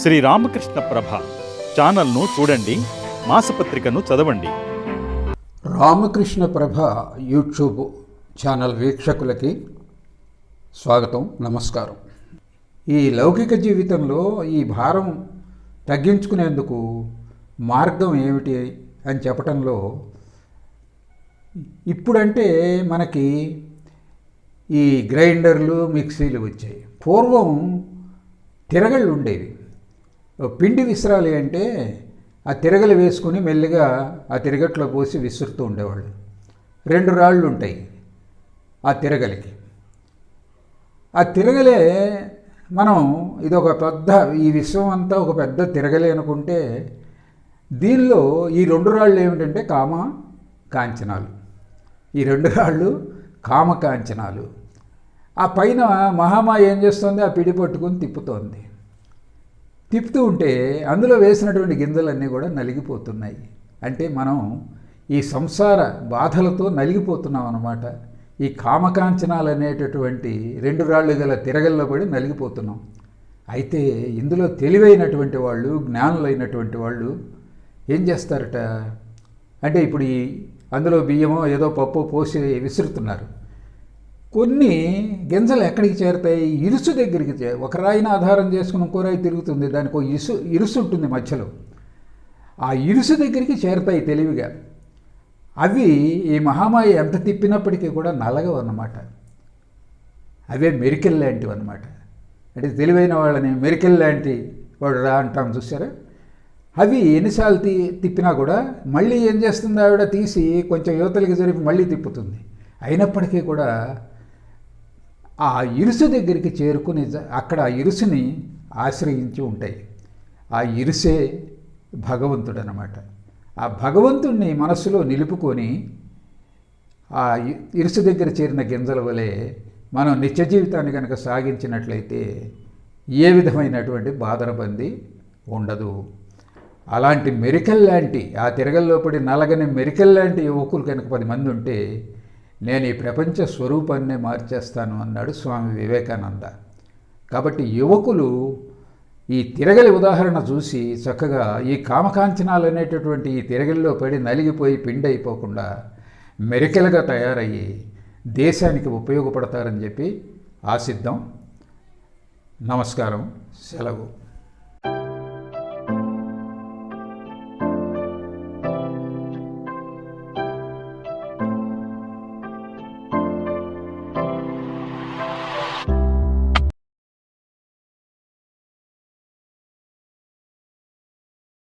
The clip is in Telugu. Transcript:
శ్రీ రామకృష్ణ ప్రభ ఛానల్ను చూడండి మాసపత్రికను చదవండి. రామకృష్ణ ప్రభ యూట్యూబ్ ఛానల్ వీక్షకులకి స్వాగతం నమస్కారం. ఈ లౌకిక జీవితంలో ఈ భారం తగ్గించుకునేందుకు మార్గం ఏమిటి అని చెప్పటంలో ఇప్పుడంటే మనకి ఈ గ్రైండర్లు మిక్సీలు వచ్చాయి. పూర్వం తిరగళ్ళు ఉండేవి. పిండి విసరాలి అంటే ఆ తిరగలు వేసుకుని మెల్లిగా ఆ తిరగట్లో పోసి విసురుతూ ఉండేవాళ్ళు. రెండు రాళ్ళు ఉంటాయి ఆ తిరగలికి. ఆ తిరగలే మనం ఇది ఒక పెద్ద ఈ విశ్వం అంతా ఒక పెద్ద తిరగలే అనుకుంటే దీనిలో ఈ రెండు రాళ్ళు ఏమిటంటే కామ కాంచనాలు. ఈ రెండు రాళ్ళు కామ కాంచనాలు. ఆ పైన మహామాయ ఏం చేస్తుంది? ఆ పిడి పట్టుకుని తిప్పుతోంది. తిప్పుతూ ఉంటే అందులో వేసినటువంటి గింజలన్నీ కూడా నలిగిపోతున్నాయి. అంటే మనం ఈ సంసార బాధలతో నలిగిపోతున్నాం అన్నమాట. ఈ కామకాంచనాలు అనేటటువంటి రెండు రాళ్ళు గల తిరగల్లో పడి నలిగిపోతున్నాం. అయితే ఇందులో తెలివైనటువంటి వాళ్ళు జ్ఞానులైనటువంటి వాళ్ళు ఏం చేస్తారట? అంటే ఇప్పుడు ఈ అందులో బియ్యమో ఏదో పప్పు పోసి విసురుతున్నారు. కొన్ని గింజలు ఎక్కడికి చేరుతాయి? ఇరుసు దగ్గరికి చే ఒక రాయిని ఆధారం చేసుకుని ఇంకో రాయి తిరుగుతుంది. దానికి ఒక ఇసు ఇరుసు ఉంటుంది మధ్యలో. ఆ ఇరుసు దగ్గరికి చేరుతాయి తెలివిగా. అవి ఈ మహామాయ ఎంత తిప్పినప్పటికీ కూడా నలగవు అన్నమాట. అవే మెరికల్ లాంటివి అన్నమాట. అంటే తెలివైన వాళ్ళని మెరికల్ లాంటి వాడు రా అంటాం చూసారా అవి ఎన్నిసార్లు తీ తిప్పినా కూడా మళ్ళీ ఏం చేస్తుంది ఆవిడ? తీసి కొంచెం యువతలకి జరిపి మళ్ళీ తిప్పుతుంది. అయినప్పటికీ కూడా ఆ ఇరుసు దగ్గరికి చేరుకుని అక్కడ ఆ ఇరుసుని ఆశ్రయించి ఉంటాయి. ఆ ఇరుసే భగవంతుడు అనమాట ఆ భగవంతుణ్ణి మనస్సులో నిలుపుకొని ఆ ఇరుసు దగ్గర చేరిన గింజల వలె మనం నిత్య జీవితాన్ని కనుక సాగించినట్లయితే ఏ విధమైనటువంటి బాధరబంది ఉండదు. అలాంటి మెరికల్ లాంటి ఆ తిరగల్లో పడి నలగని మెరికల్ లాంటి యువకులు కనుక పది మంది ఉంటే నేను ఈ ప్రపంచ స్వరూపాన్నే మార్చేస్తాను అన్నాడు స్వామి వివేకానంద. కాబట్టి యువకులు ఈ తిరగలి ఉదాహరణ చూసి చక్కగా ఈ కామకాంచనాలు అనేటటువంటి ఈ తిరగలిలో పడి నలిగిపోయి పిండి అయిపోకుండా మెరికలుగా తయారయ్యి దేశానికి ఉపయోగపడతారని చెప్పి ఆశిద్దాం. నమస్కారం. సెలవు.